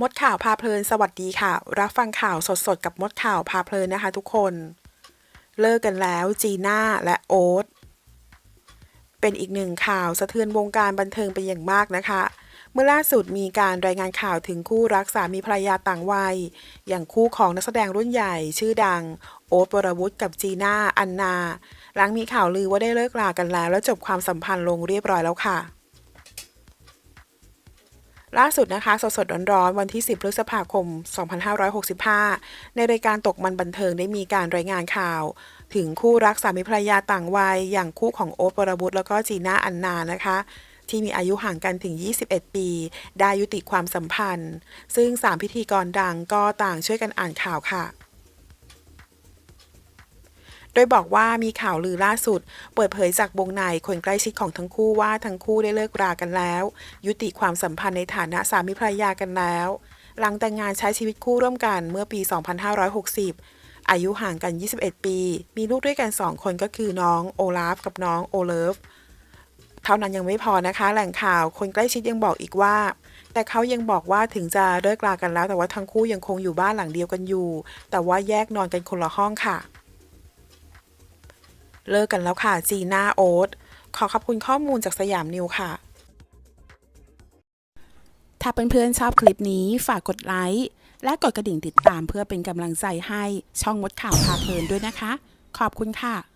มดข่าวพาเพลินสวัสดีค่ะ รับฟังข่าวสดๆ กับมดข่าวพาเพลินนะคะทุกคน เลิกกันแล้วจีน่าและโอ๊ตเป็นอีกหนึ่งข่าวสะเทือนวงการบันเทิงเป็นอย่างมากนะคะ เมื่อล่าสุดมีการรายงานข่าวถึงคู่รักสามีภรรยาต่างวัย อย่างคู่ของนักแสดงรุ่นใหญ่ชื่อดัง โอ๊ตวรวุฒิกับจีน่าอันนา หลังมีข่าวลือว่าได้เลิกรากันแล้ว และจบความสัมพันธ์ลงเรียบร้อยแล้วค่ะ ล่าสุดนะคะสดๆร้อนๆวันที่ 10 พฤษภาคม 2565 ในรายการตกมันบันเทิงได้มีการรายงานข่าว ถึงคู่รักสามีภรรยาต่างวัย อย่างคู่ของโอ๊ตวรบุตรแล้วก็จีน่าอันนานะคะ ที่มีอายุห่างกันถึง 21 ปี ได้ยุติความสัมพันธ์ ซึ่ง 3 พิธีกรดังก็ต่างช่วยกันอ่านข่าวค่ะ โดยบอกว่ามีข่าวลือล่าสุด เปิดเผยจากวงในคนใกล้ชิดของทั้งคู่ว่าทั้งคู่ได้เลิกรากันแล้ว ยุติความสัมพันธ์ในฐานะสามีภรรยากันแล้ว หลังแต่งงานใช้ชีวิตคู่ร่วมกันเมื่อปี 2560 อายุห่างกัน 21 ปี มีลูกด้วยกัน 2 คนก็คือน้องโอลาฟกับน้องโอเลิฟเท่านั้นยังไม่พอนะคะ แหล่งข่าวคนใกล้ชิดยังบอกอีกว่า แต่เขายังบอกว่าถึงจะเลิกรากันแล้ว แต่ว่าทั้งคู่ยังคงอยู่บ้านหลังเดียวกันอยู่ แต่ว่าแยกนอนกันคนละห้องค่ะ เลิกกันแล้วค่ะ จีน่าโอ๊ตขอขอบคุณข้อมูลจากสยามนิวค่ะ ถ้าเพื่อนๆชอบคลิปนี้ฝากกดไลค์และกดกระดิ่งติดตามเพื่อเป็นกำลังใจให้ช่องมดข่าวพาเพลินด้วยนะคะ ขอบคุณค่ะ